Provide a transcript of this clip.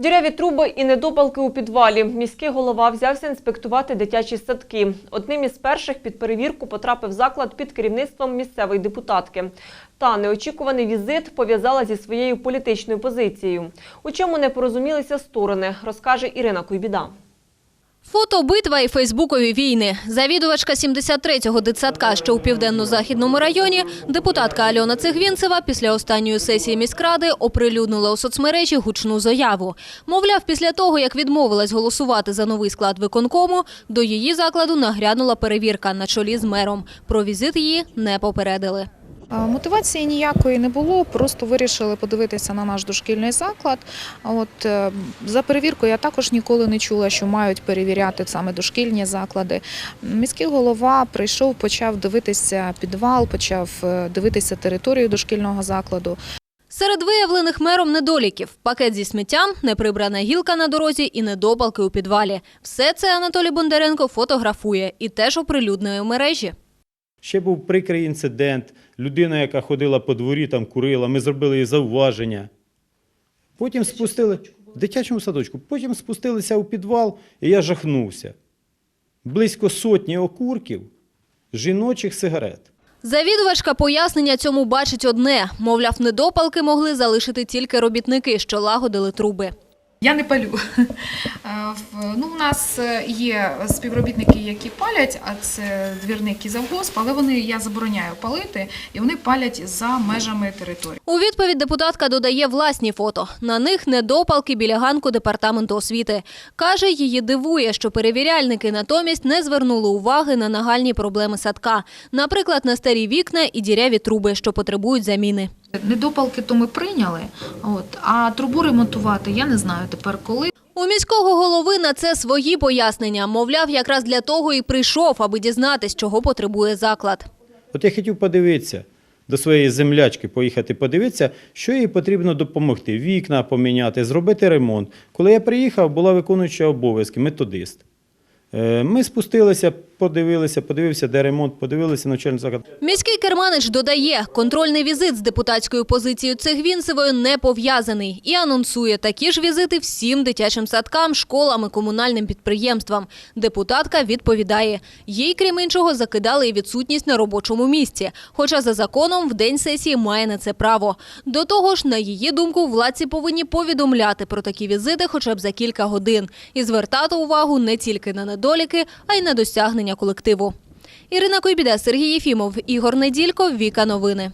Діряві труби і недопалки у підвалі. Міський голова взявся інспектувати дитячі садки. Одним із перших під перевірку потрапив заклад під керівництвом місцевої депутатки. Та неочікуваний візит пов'язала зі своєю політичною позицією. У чому не порозумілися сторони, розкаже Ірина Куйбіда. Фото, битва і фейсбукові війни. Завідувачка 73-го дитсадка, що у південно-західному районі, депутатка Альона Цегвінцева після останньої сесії міськради оприлюднила у соцмережі гучну заяву. Мовляв, після того, як відмовилась голосувати за новий склад виконкому, до її закладу нагрянула перевірка на чолі з мером. Про візит її не попередили. Мотивації ніякої не було, просто вирішили подивитися на наш дошкільний заклад. От е, за перевірку я також ніколи не чула, що мають перевіряти саме дошкільні заклади. Міський голова прийшов, почав дивитися підвал, почав е, дивитися територію дошкільного закладу. Серед виявлених мером недоліків – пакет зі сміттям, неприбрана гілка на дорозі і недопалки у підвалі. Все це Анатолій Бондаренко фотографує і теж оприлюднює у мережі. Ще був прикрий інцидент. Людина, яка ходила по дворі, там курила, ми зробили їй зауваження. Потім спустили в дитячому садочку. Потім спустилися у підвал, і я жахнувся. Близько сотні окурків жіночих сигарет. Завідувачка пояснення цьому бачить одне. Мовляв, недопалки могли залишити тільки робітники, що лагодили труби. Я не палю. Е, в- Ну, у нас е, є співробітники, які палять, а це двірники завгосп, але вони я забороняю палити, і вони палять за межами території. У відповідь депутатка додає власні фото. На них недопалки біля ганку департаменту освіти. Каже, її дивує, що перевіряльники натомість не звернули уваги на нагальні проблеми садка. Наприклад, на старі вікна і діряві труби, що потребують заміни. Недопалки то ми прийняли, от, а трубу ремонтувати я не знаю тепер коли. У міського голови на це свої пояснення. Мовляв, якраз для того і прийшов, аби дізнатись, чого потребує заклад. От я хотів подивитися до своєї землячки, поїхати подивитися, що їй потрібно допомогти. Вікна поміняти, зробити ремонт. Коли я приїхав, була виконуюча обов'язки, методист. Е, Ми спустилися, подивилися, подивився, де ремонт, подивилися навчальний заклад. Міський керманич додає, контрольний візит з депутатською позицією Цегвінцевою не пов'язаний і анонсує такі ж візити всім дитячим садкам, школам і комунальним підприємствам. Депутатка відповідає, їй, крім іншого, закидали і відсутність на робочому місці, хоча за законом в день сесії має на це право. До того ж, на її думку, владці повинні повідомляти про такі візити хоча б за кілька годин і звертати увагу не тільки на недоліки, а й на досягнення колективу. Ірина Койбіда, Сергій Єфімов, Ігор Неділько, Віка Новини.